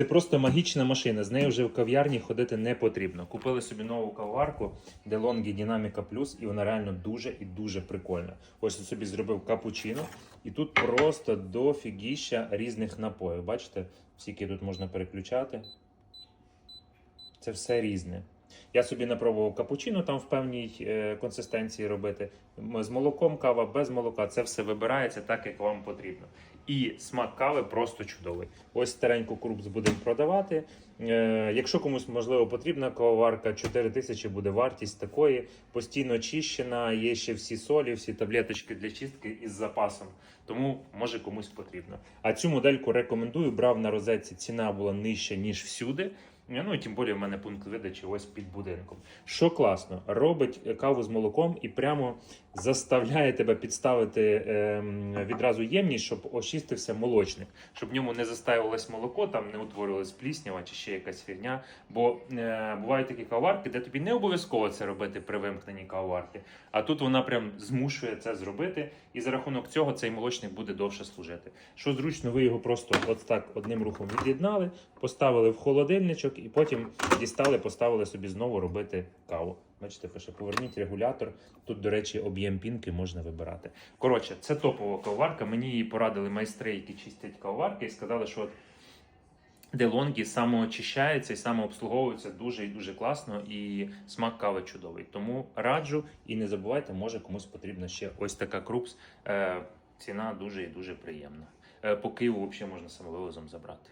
Це просто магічна машина. З нею вже в кав'ярні ходити не потрібно. Купили собі нову каварку DeLonghi Dynamica Plus, і вона реально дуже і дуже прикольна. Ось я собі зробив капучино, і тут просто дофігіща різних напоїв. Бачите, скільки тут можна переключати. Це все різне. Я собі напробував капучино там в певній е, консистенції робити. З молоком кава, без молока. Це все вибирається так, як вам потрібно. І смак кави просто чудовий. Ось стареньку крупс будемо продавати. Е, якщо комусь можливо потрібна кавоварка, 4 тисячі буде вартість такої. Постійно чищена, є ще всі солі, всі таблеточки для чистки із запасом. Тому може комусь потрібно. А цю модельку рекомендую. Брав на розетці, ціна була нижча, ніж всюди. Ну і тим більше в мене пункт видачі ось під будинком. Що класно, робить каву з молоком і прямо заставляє тебе підставити ем, відразу ємність, щоб очистився молочник, щоб в ньому не застаювалось молоко, там не утворювалась пліснява чи ще якась фігня. Бо е, бувають такі каварки, де тобі не обов'язково це робити при вимкненні каварки, а тут вона прям змушує це зробити, і за рахунок цього цей молочник буде довше служити. Що зручно, ви його просто от так одним рухом від'єднали, поставили в холодильничок і потім дістали, поставили собі знову робити каву. Бачите, пише, поверніть регулятор. Тут, до речі, об'єм пінки можна вибирати. Коротше, це топова каварка. Мені її порадили майстри, які чистять каварки, і сказали, що DeLonghi самоочищається і самообслуговується дуже і дуже класно, і смак кави чудовий. Тому раджу і не забувайте, може комусь потрібна ще ось така крупс. Е, ціна дуже і дуже приємна. Е, по Києву взагалі можна самовивозом забрати.